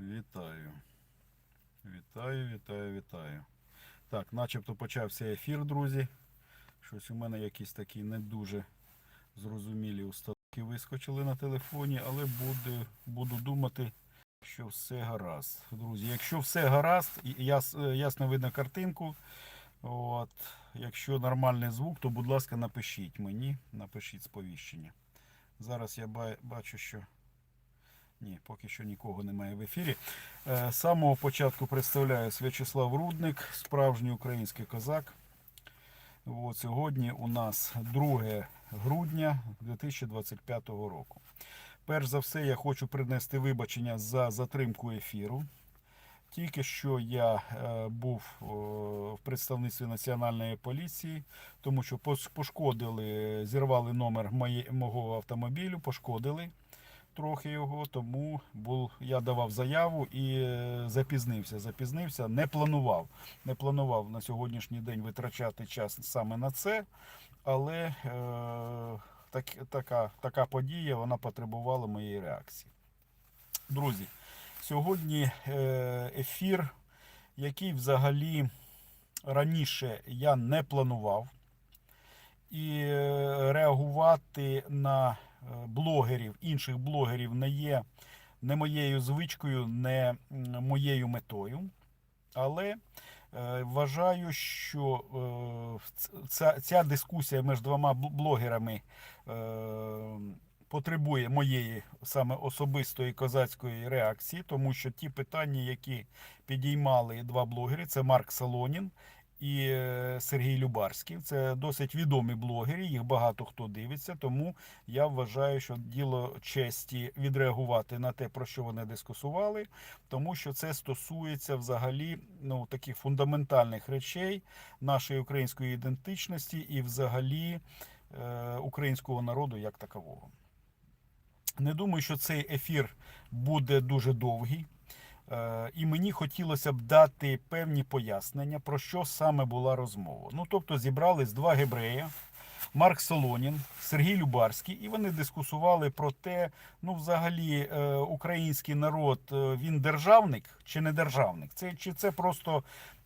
Вітаю. Вітаю, вітаю, вітаю. Так, начебто почався ефір, друзі. Щось у мене якісь такі не дуже зрозумілі установки вискочили на телефоні, але буду, буду думати, що все гаразд. Друзі, якщо все гаразд, яс, е, ясно видно картинку. От, якщо нормальний звук, то будь ласка, напишіть мені, напишіть сповіщення. Зараз я бачу, що ні, поки що нікого немає в ефірі. Е, З самого початку представляю В'ячеслав Рудник, справжній український козак. От, сьогодні у нас 2 грудня 2025 року. Перш за все, я хочу принести вибачення за затримку ефіру. Тільки що я е, був в представництві національної поліції, тому що пошкодили, зірвали номер мого автомобілю, пошкодили трохи його, тому був, я давав заяву і е, запізнився. Запізнився, не планував. Не планував на сьогоднішній день витрачати час саме на це, але е, так, така, така подія вона потребувала моєї реакції. Друзі, сьогодні е, ефір, який взагалі раніше я не планував. І е, реагувати на блогерів, інших блогерів не є не моєю звичкою, не моєю метою. Але е, вважаю, що е, ця, ця дискусія між двома блогерами е, потребує моєї саме особистої козацької реакції, тому що ті питання, які підіймали два блогери, це Марк Солонін і е, Сергій Любарський. Це досить відомі блогери, їх багато хто дивиться, тому я вважаю, що діло честі відреагувати на те, про що вони дискусували, тому що це стосується взагалі ну, таких фундаментальних речей нашої української ідентичності і взагалі е, українського народу як такового. Не думаю, що цей ефір буде дуже довгий. Е, І мені хотілося б дати певні пояснення, про що саме була розмова. Ну, тобто, зібрались два гебрея, Марк Солонін, Сергій Любарський, і вони дискусували про те, ну, взагалі, е, український народ е, він державник чи не державник? Це чи це просто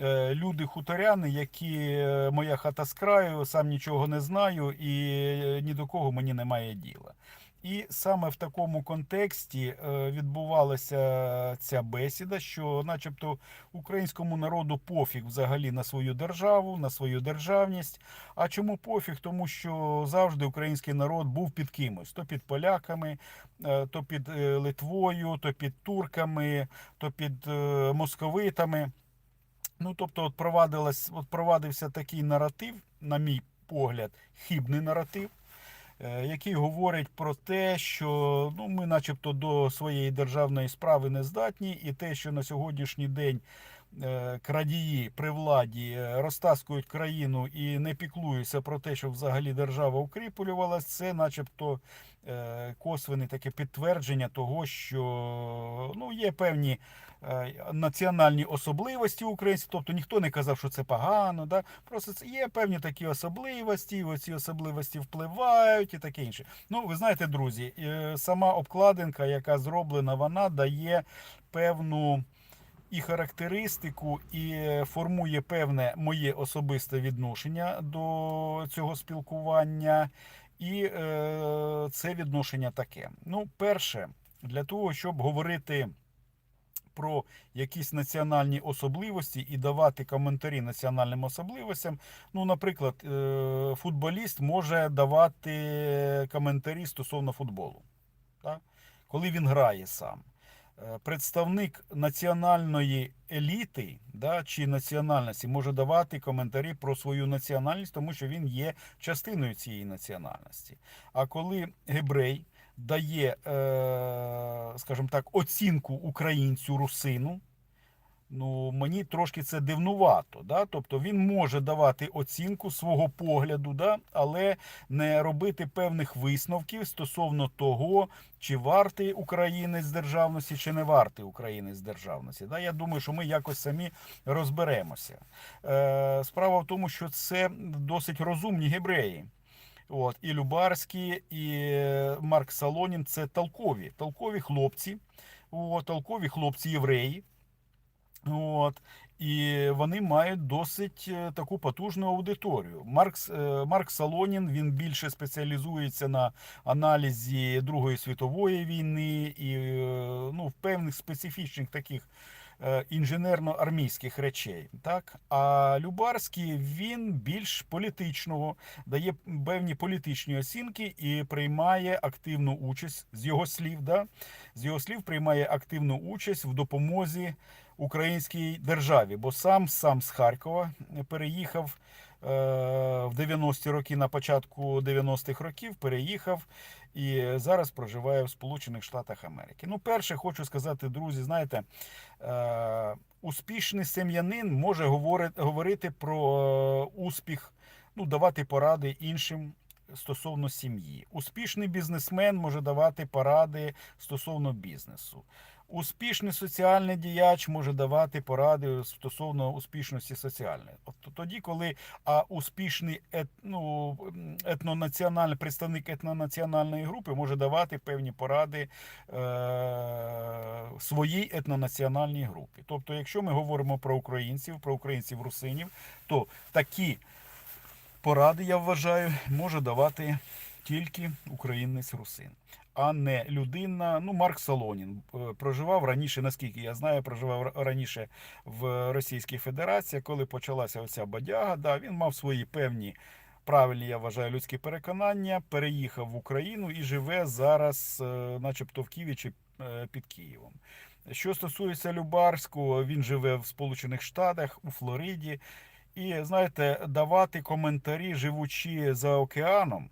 е, люди хуторяни, які моя хата з краю, сам нічого не знаю, і ні до кого мені немає діла. І саме в такому контексті е, відбувалася ця бесіда, що, начебто, українському народу пофіг взагалі на свою державу, на свою державність. А чому пофіг? Тому що завжди український народ був під кимось: то під поляками, е, то під е, Литвою, то під турками, то під московитами. Ну, тобто, от от провадився такий наратив, на мій погляд, хибний наратив який говорить про те, що ну, ми, начебто, до своєї державної справи не здатні, і те, що на сьогоднішній день е, крадії при владі е, розтаскують країну і не піклуються про те, щоб взагалі держава укріплювалась, це, начебто, е, косвене таке підтвердження того, що ну, є певні е, національні особливості українців, тобто ніхто не казав, що це погано. Да? Просто це є певні такі особливості, оці особливості впливають і таке інше. Ну, ви знаєте, друзі, е, сама обкладинка, яка зроблена, вона дає певну. І характеристику, і формує певне моє особисте відношення до цього спілкування. І е, це відношення таке. Ну, перше, для того, щоб говорити про якісь національні особливості і давати коментарі національним особливостям. Ну, наприклад, е, футболіст може давати коментарі стосовно футболу, так? коли він грає сам. Е, Представник національної еліти да, чи національності може давати коментарі про свою національність, тому що він є частиною цієї національності. А коли гебрей дає, е, скажімо так, оцінку українцю русину. Ну, мені трошки це дивнувато. Да? Тобто він може давати оцінку свого погляду, да? але не робити певних висновків стосовно того, чи вартий українець державності, чи не вартий українець державності. Да? Я думаю, що ми якось самі розберемося. Е, справа в тому, що це досить розумні гебреї. От, і Любарський, і Марк Солонін це толкові, толкові хлопці. От, толкові хлопці євреї. От, і вони мають досить е, таку потужну аудиторію. Марк, е, Марк Салонін він більше спеціалізується на аналізі Другої світової війни і е, ну, в певних специфічних таких інженерно-армійських речей. Так? А Любарський він більш політичного, дає певні політичні оцінки і приймає активну участь з його слів. Да? З його слів приймає активну участь в допомозі українській державі, бо сам сам з Харкова переїхав е, в 90-ті роки, на початку 90-х років переїхав і зараз проживає в Сполучених Штатах Америки. Ну, перше, хочу сказати, друзі, знаєте, е, успішний сем'янин може говорити, про е, успіх, ну, давати поради іншим. Стосовно сім'ї, успішний бізнесмен може давати поради стосовно бізнесу. Успішний соціальний діяч може давати поради стосовно успішності соціальної. От тоді, коли а успішний ет, ну, етнонаціональний представник етнонаціональної групи може давати певні поради е, своїй етнонаціональній групі. Тобто, якщо ми говоримо про українців, про українців русинів, то такі поради, я вважаю, може давати тільки українець русин а не людина. Ну, Марк Солонін е, проживав раніше, наскільки я знаю, проживав раніше в Російській Федерації, коли почалася оця бадяга. Да, Він мав свої певні правильні, я вважаю, людські переконання, переїхав в Україну і живе зараз, е, начебто, в Києві чи е, під Києвом. Що стосується Любарського, він живе в Сполучених Штатах, у Флориді. І знаєте, давати коментарі, живучи за океаном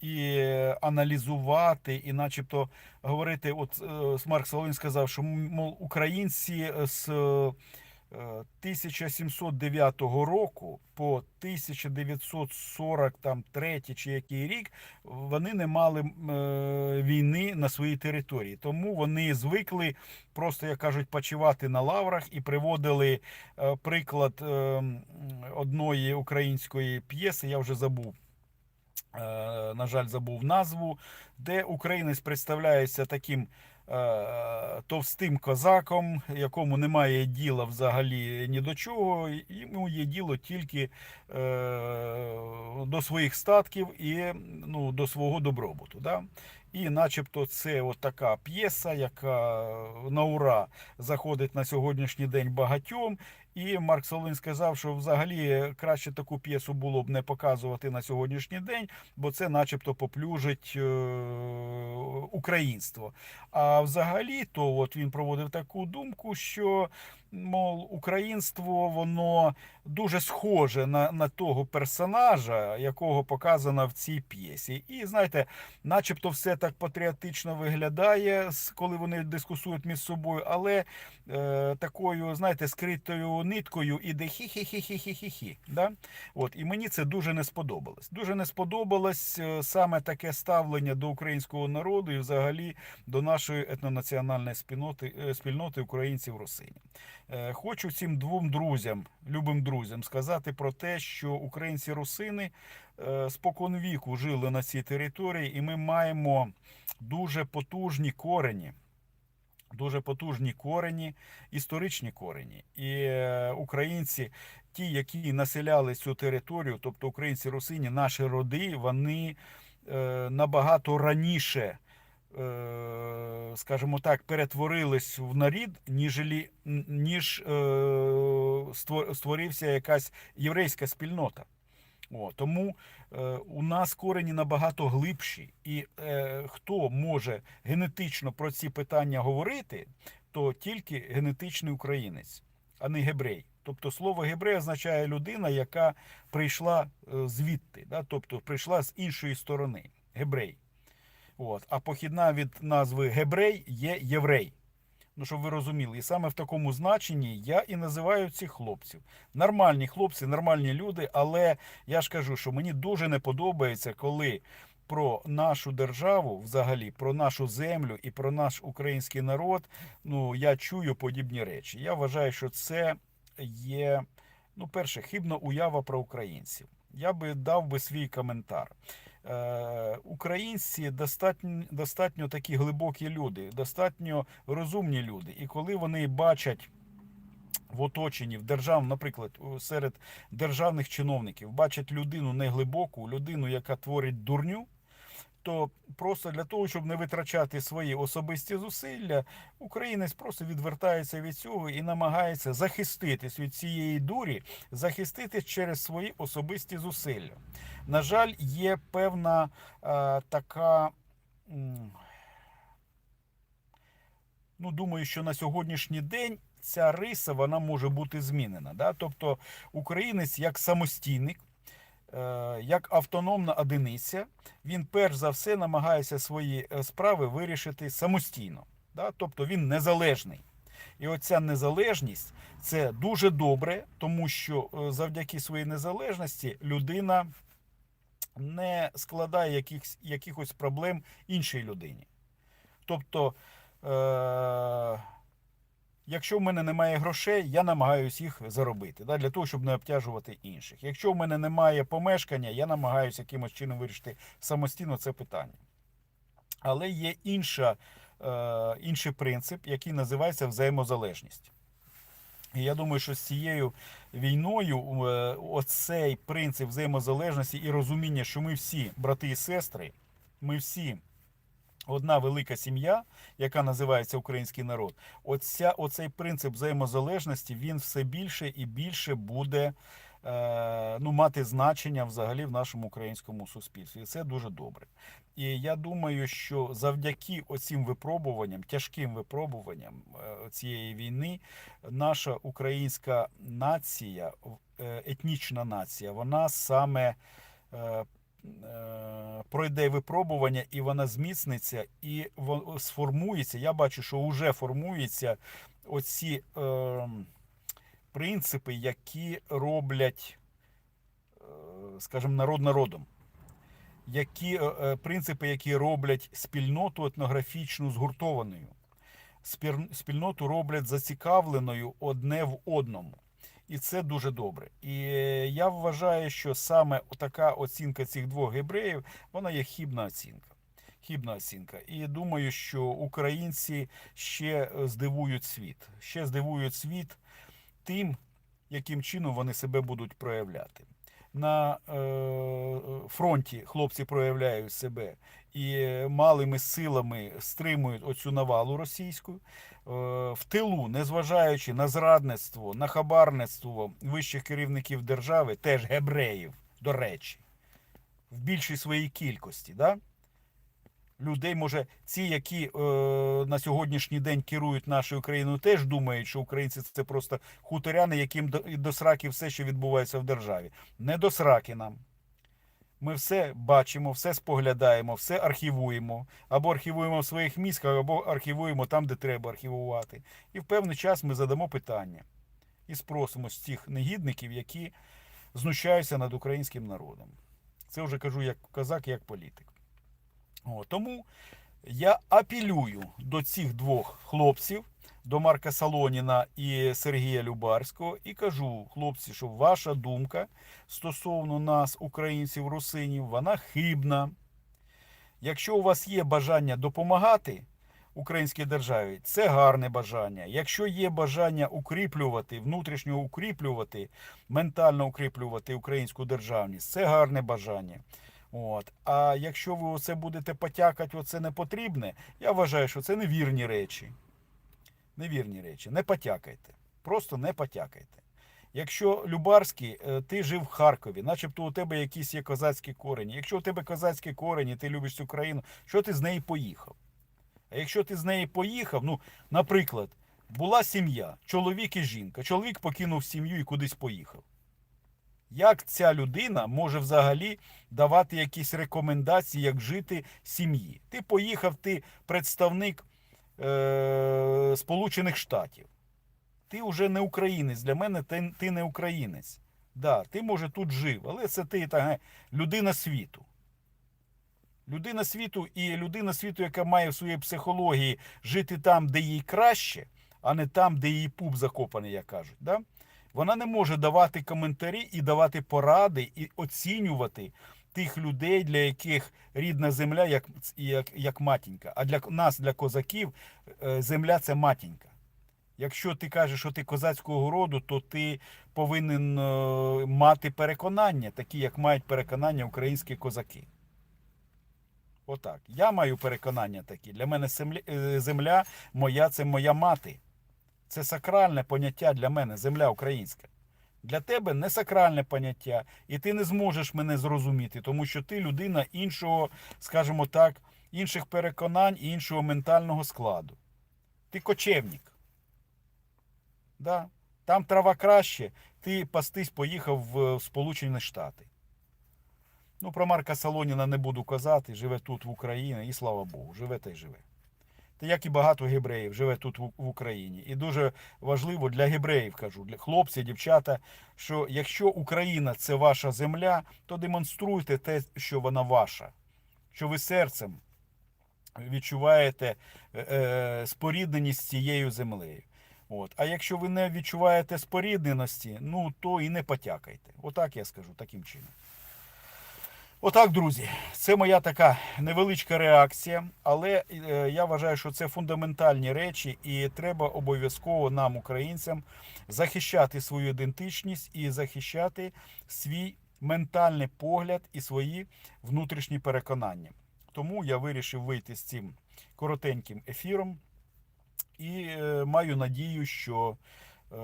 і аналізувати, і, начебто, говорити, от е, Марк Соловін сказав, що мол, українці з 1709 е, року по 1943 чи який рік вони не мали е, війни на своїй території, тому вони звикли просто, як кажуть, почивати на лаврах і приводили приклад одної української п'єси. Я вже забув. Е, на жаль, забув назву, де українець представляється таким е, товстим козаком, якому немає діла взагалі ні до чого, йому є діло тільки е, до своїх статків і ну, до свого добробуту. Да? І начебто це от така п'єса, яка на ура заходить на сьогоднішній день багатьом. І Марк Солин сказав, що взагалі краще таку п'єсу було б не показувати на сьогоднішній день, бо це, начебто, поплюжить е, українство. А взагалі, то от він проводив таку думку, що мол, українство воно дуже схоже на на того персонажа, якого показано в цій п'єсі. І знаєте, начебто все так патріотично виглядає, коли вони дискусують між собою, але е, такою, знаєте, скритою ниткою іде хі-хі-хі-хі-хі-хі. Да? От, І мені це дуже не сподобалось. Дуже не сподобалось е, саме таке ставлення до українського народу і взагалі до нашої етнонаціональної спільноти, е, спільноти українців русинів. Е, хочу цим двом друзям, любим друзям, сказати про те, що українці русини спокон віку жили на цій території, і ми маємо дуже потужні корені. Дуже потужні корені, історичні корені. І е, українці, ті, які населяли цю територію, тобто українці русині, наші роди, вони е, набагато раніше, е, скажімо так, перетворились в нарід, ніж, ніж створився якась єврейська спільнота. О, Тому е, у нас корені набагато глибші, і е, хто може генетично про ці питання говорити, то тільки генетичний українець, а не гебрей. Тобто слово гебрей означає людина, яка прийшла е, звідти, да? тобто прийшла з іншої сторони. Гебрей. От. А похідна від назви гебрей є єврей. Ну, щоб ви розуміли, і саме в такому значенні я і називаю цих хлопців. Нормальні хлопці, нормальні люди, але я ж кажу, що мені дуже не подобається, коли про нашу державу, взагалі, про нашу землю і про наш український народ, ну я чую подібні речі. Я вважаю, що це є, ну, перше, хибна уява про українців. Я би дав би свій коментар. Е, Українці достатньо, достатньо такі глибокі люди, достатньо розумні люди. І коли вони бачать в оточенні, в держав, наприклад, серед державних чиновників, бачать людину неглибоку, людину, яка творить дурню, то просто для того, щоб не витрачати свої особисті зусилля, українець просто відвертається від цього і намагається захиститись від цієї дурі, захиститись через свої особисті зусилля. На жаль, є певна е, така. Ну, думаю, що на сьогоднішній день ця риса вона може бути змінена. Да? Тобто українець як самостійник, як автономна одиниця, він перш за все намагається свої е, справи вирішити самостійно. Да? Тобто він незалежний. І оця незалежність це дуже добре, тому що е, завдяки своїй незалежності людина не складає якихось, якихось проблем іншій людині. Тобто, е- якщо в мене немає грошей, я намагаюся їх заробити да, для того, щоб не обтяжувати інших. Якщо в мене немає помешкання, я намагаюся якимось чином вирішити самостійно це питання. Але є інша, е- інший принцип, який називається взаємозалежність. І я думаю, що з цією війною е, оцей принцип взаємозалежності і розуміння, що ми всі брати і сестри, ми всі одна велика сім'я, яка називається український народ. Оця, оцей принцип взаємозалежності він все більше і більше буде е, ну, мати значення взагалі в нашому українському суспільстві. І це дуже добре. І я думаю, що завдяки оцим випробуванням, тяжким випробуванням е, цієї війни, наша українська нація, е, етнічна нація, вона саме е, пройде випробування і вона зміцниться і сформується. Я бачу, що вже формуються оці е, принципи, які роблять, е, скажімо, народ народом. Які е, е, принципи, які роблять спільноту етнографічну згуртованою, спільноту роблять зацікавленою одне в одному. І це дуже добре. І е, я вважаю, що саме така оцінка цих двох гебреїв, вона є хібна оцінка. Хібна оцінка. І думаю, що українці ще е, здивують світ. Ще здивують світ тим, яким чином вони себе будуть проявляти. На е, фронті хлопці проявляють себе і малими силами стримують оцю навалу російську. Е, в тилу, незважаючи на зрадництво, на хабарництво вищих керівників держави, теж гебреїв, до речі, в більшій своїй кількості. Да? Людей, може, ці, які е, на сьогоднішній день керують нашою країною, теж думають, що українці це просто хуторяни, яким до, до сраки все, що відбувається в державі. Не до сраки нам. Ми все бачимо, все споглядаємо, все архівуємо. Або архівуємо в своїх мізках, або архівуємо там, де треба архівувати. І в певний час ми задамо питання і спросимо з тих негідників, які знущаються над українським народом. Це вже кажу як козак, як політик. О, тому я апелюю до цих двох хлопців, до Марка Салоніна і Сергія Любарського, і кажу, хлопці, що ваша думка стосовно нас, українців, русинів, вона хибна. Якщо у вас є бажання допомагати українській державі, це гарне бажання. Якщо є бажання укріплювати, внутрішньо укріплювати, ментально укріплювати українську державність, це гарне бажання. От. А якщо ви оце будете потякати, оце не потрібне, я вважаю, що це невірні речі. Невірні речі. Не потякайте. Просто не потякайте. Якщо Любарський, е, ти жив в Харкові, начебто у тебе якісь є козацькі корені. Якщо у тебе козацькі корені, ти любиш цю країну, що ти з неї поїхав? А якщо ти з неї поїхав, ну, наприклад, була сім'я, чоловік і жінка. Чоловік покинув сім'ю і кудись поїхав. Як ця людина може взагалі давати якісь рекомендації, як жити сім'ї? Ти поїхав, ти представник е- Сполучених Штатів. Ти вже не українець. Для мене ти, ти не українець. Да, ти, може, тут жив, але це ти та, людина світу. Людина світу і людина світу, яка має в своїй психології жити там, де їй краще, а не там, де її пуп закопаний, як кажуть. Да? Вона не може давати коментарі і давати поради, і оцінювати тих людей, для яких рідна земля як, як, як матінька. А для нас, для козаків, е, земля це матінька. Якщо ти кажеш, що ти козацького роду, то ти повинен е, мати переконання, такі, як мають переконання українські козаки. Отак. Я маю переконання такі. Для мене е, земля моя це моя мати. Це сакральне поняття для мене, земля українська. Для тебе не сакральне поняття, і ти не зможеш мене зрозуміти, тому що ти людина іншого, скажімо так, інших переконань і іншого ментального складу. Ти кочевник. Да? Там трава краще, ти пастись поїхав в Сполучені Штати. Ну, про Марка Солоніна не буду казати, живе тут в Україні, і слава Богу, живе та й живе. Як і багато гебреїв живе тут в в Україні. І дуже важливо для гебреїв кажу, для хлопців, дівчата, що якщо Україна це ваша земля, то демонструйте те, що вона ваша, що ви серцем відчуваєте е, е, спорідненість з цією землею. От. А якщо ви не відчуваєте спорідненості, ну то і не потякайте. Отак я скажу, таким чином. Отак, друзі, це моя така невеличка реакція, але е, я вважаю, що це фундаментальні речі, і треба обов'язково нам, українцям, захищати свою ідентичність і захищати свій ментальний погляд і свої внутрішні переконання. Тому я вирішив вийти з цим коротеньким ефіром і е, маю надію, що е,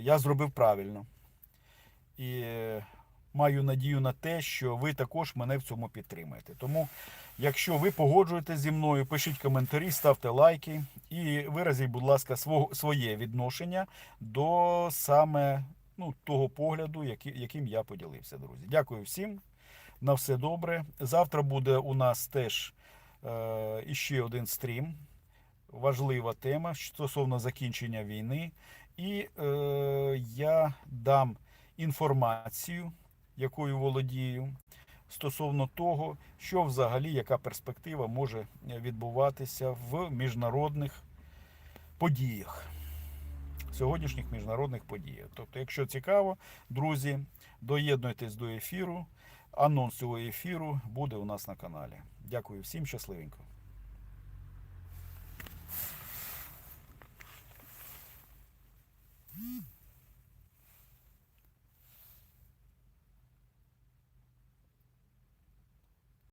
я зробив правильно. І маю надію на те, що ви також мене в цьому підтримаєте. Тому, якщо ви погоджуєтесь зі мною, пишіть коментарі, ставте лайки і виразіть, будь ласка, своє відношення до саме ну, того погляду, яким я поділився, друзі. Дякую всім. На все добре. Завтра буде у нас теж е, іще один стрім. Важлива тема стосовно закінчення війни. І е, я дам інформацію, якою володію, стосовно того, що взагалі, яка перспектива може відбуватися в міжнародних подіях. Сьогоднішніх міжнародних подіях. Тобто, якщо цікаво, друзі, доєднуйтесь до ефіру. Анонс цього ефіру буде у нас на каналі. Дякую всім, щасливенько.